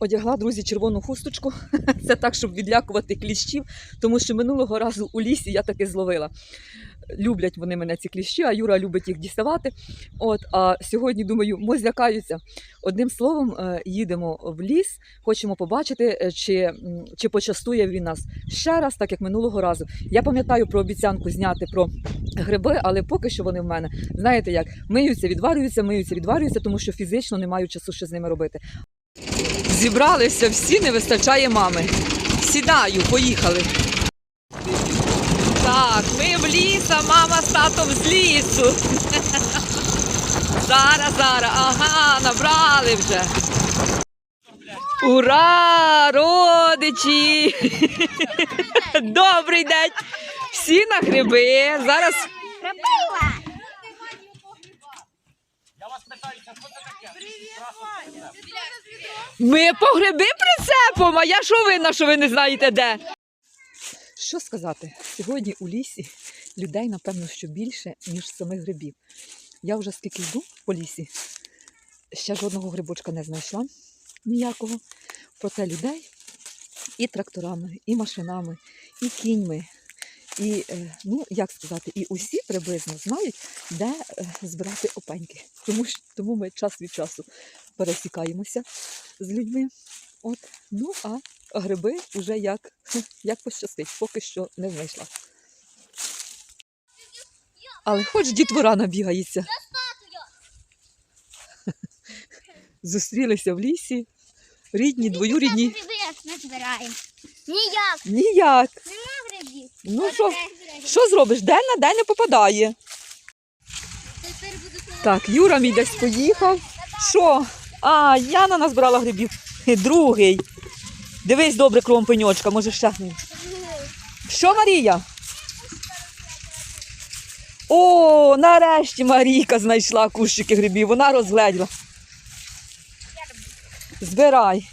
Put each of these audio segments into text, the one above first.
Одягла, друзі, червону хусточку. Це так, щоб відлякувати кліщів, тому що минулого разу у лісі я таки зловила. Люблять вони мене ці кліщі, а Юра любить їх діставати. От, а сьогодні, думаю, мо злякаються. Одним словом, е, їдемо в ліс, хочемо побачити, е, чи, чи почастує він нас ще раз, так як минулого разу. Я пам'ятаю про обіцянку зняти про гриби, але поки що вони в мене, знаєте як, миються, відварюються, миються, відварюються, тому що фізично не маю часу що з ними робити. Зібралися всі, не вистачає мами. Сідаю, поїхали. Так, ми в ліс, а мама з татом з лісу. Зараз, зараз, ага, набрали вже. Ура! Родичі! Добрий день! Всі на гриби. Зараз Я вас питаюся, що це таке? Ми по гриби прицепом, а я що винна, що ви не знаєте де? Що сказати? Сьогодні у лісі людей, напевно, що більше, ніж самих грибів. Я вже скільки йду по лісі, ще жодного грибочка не знайшла ніякого. Проте людей і тракторами, і машинами, і кіньми. І, е, ну, як сказати, і усі приблизно знають, де е, збирати опеньки. Тому, тому ми час від часу пересікаємося з людьми. От, ну а гриби вже як, як пощастить, поки що не знайшла. Але хоч дітвора набігається. Зустрілися в лісі, рідні, двоюрідні. Ніяк, Ніяк. Ну що, що зробиш? День на день не попадає. Так, Юра мій десь поїхав. Що? А, Яна назбирала грибів. Другий. Дивись добре кругом пеньочка, може ще. Що, Марія? О, нарешті Марійка знайшла кущики грибів. Вона розгледіла. Збирай.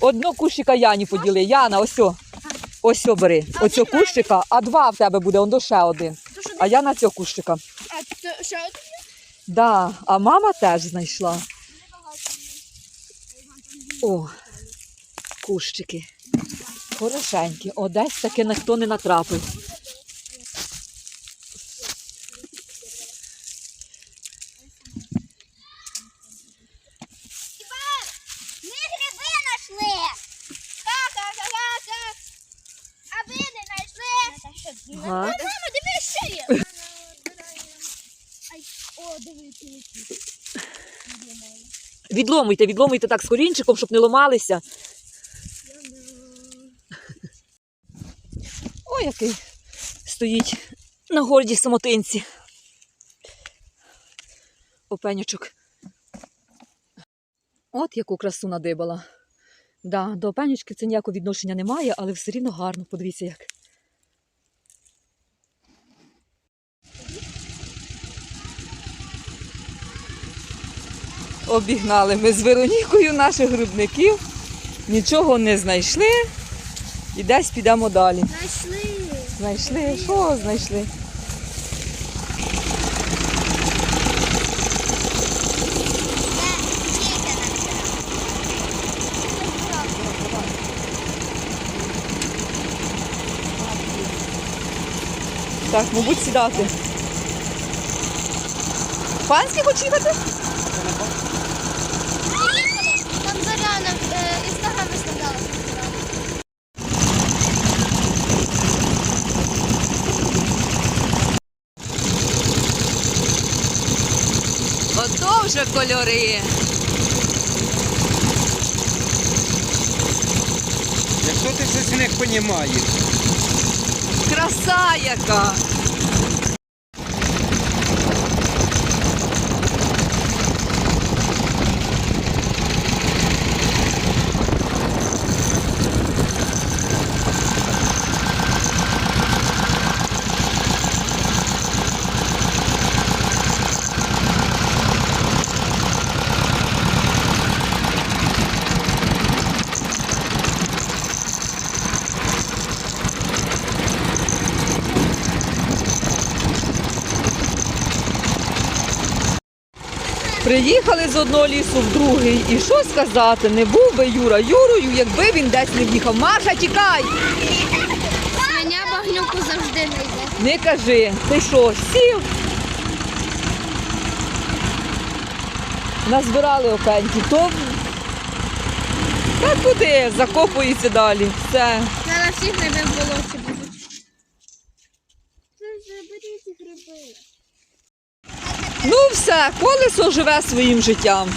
Одного кущика Яні поділи. Яна, ось. о. Ось обери. бери. Оцього кущика, а два в тебе буде, он до ще один. А я на цього кущика. А ще один? Да, а мама теж знайшла. О, кущики. Хорошенькі. О, десь таки ніхто не натрапив. Ми гриби знайшли. Ха-ха-ха-ха. А ви не знайшли? Ага. Мама, дивись, що є. Ай, О, дивись, Відломуйте, відломуйте так з корінчиком, щоб не ломалися. О, який стоїть на гордій самотинці. Опенючок. От яку красу надибала. Да, до опенючки це ніякого відношення немає, але все рівно гарно. Подивіться як. Обігнали ми з Веронікою наших грибників, нічого не знайшли і десь підемо далі. Знайшли. Знайшли? Що знайшли? Так, мабуть, сідати. Панський хоч їхати? Там Зоряна інстаграм виставляла. Ото вже кольори. Якщо ти щось в них розумієш, Краса яка! Приїхали з одного лісу в другий. І що сказати, не був би Юра Юрою, якби він десь не в'їхав. Маша, тікай! Свиня багнюку завжди знайде. Не кажи, ти що, сів? Назбирали опеньки, то та куди, закопується далі. Все. Зараз всіх гриби в Ну все, колесо живе своїм життям.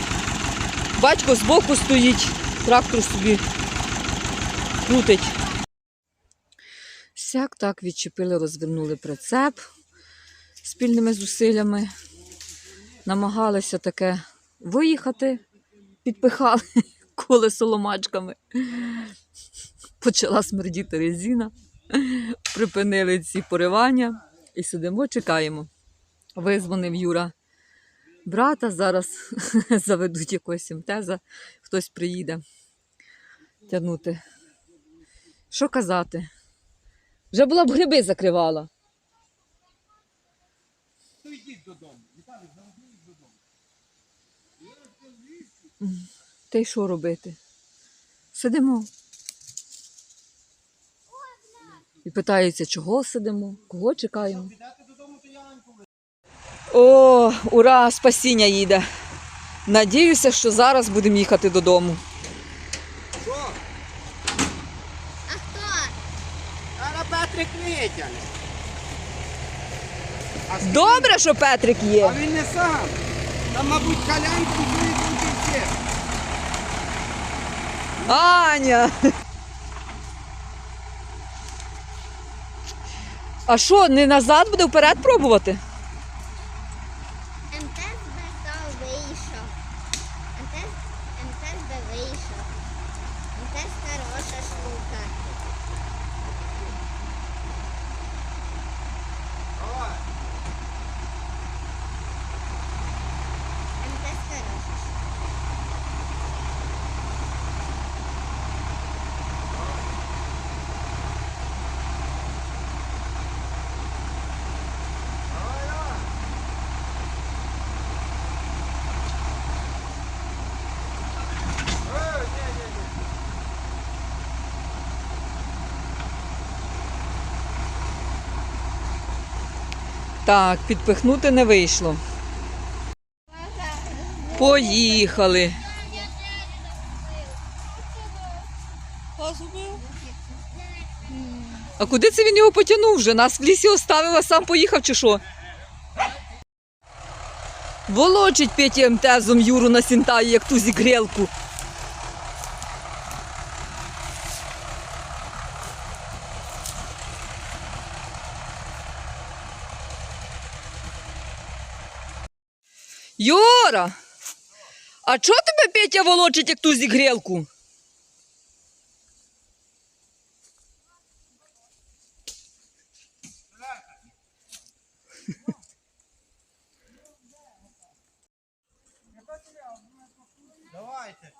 Батько збоку стоїть, трактор собі крутить. Сяк так відчепили, розвернули прицеп спільними зусиллями. Намагалися таке виїхати, підпихали колесо ломачками. Почала смердіти резина, припинили ці поривання і сидимо, чекаємо. Визвонив Юра брата, зараз заведуть якогось МТЗа, хтось приїде тягнути. Що казати? Вже була б гриби закривала. То йдіть додому. Віталій, завжди додому. Та й що робити? Сидимо. І питаються, чого сидимо, кого чекаємо. Підете додому, то я Аньку ви- О, ура, спасіння їде. Надіюся, що зараз будемо їхати додому. Що? А хто? Зараз Петрик витягне. А, Добре, що Петрик є. а він не сам. Там, мабуть, калянку буде ще. Аня. А що, не назад буде вперед пробувати? Так, підпихнути не вийшло. Поїхали. А куди це він його потягнув вже? Нас в лісі оставив, а сам поїхав чи що? Волочить Петя МТЗом Юру на сінтаї, як ту зігрілку. Юра! А чого тебе Петя волочить, як ту зігрілку? Давайте.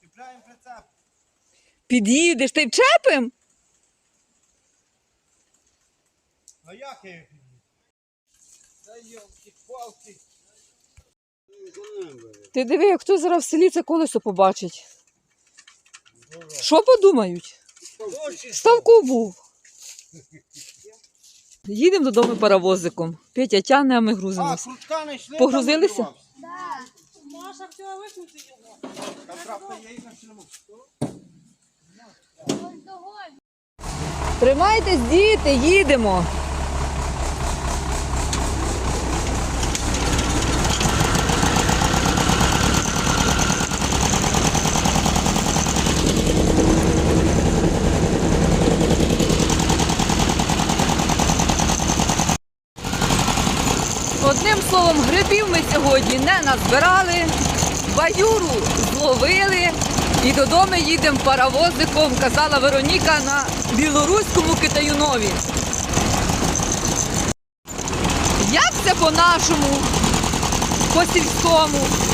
Чіпляємо прицеп. Під'їдеш, ти вчепим? А як я їх? Та йолки палки Ти диви, як хто зараз в селі це колесо побачить. Що подумають? Ставку був. Їдемо додому паровозиком. Петя тягне, а ми А, грузимося. крутка не йшли. Погрузилися? там Маша хотіла вимкнути його. Там правда є і на шлему. Тримайтесь, діти, їдемо. Одним словом, грибів ми сьогодні не назбирали, баюру зловили і додому їдемо паровозиком, казала Вероніка на білоруському Китаюнові. Як це по-нашому, по сільському?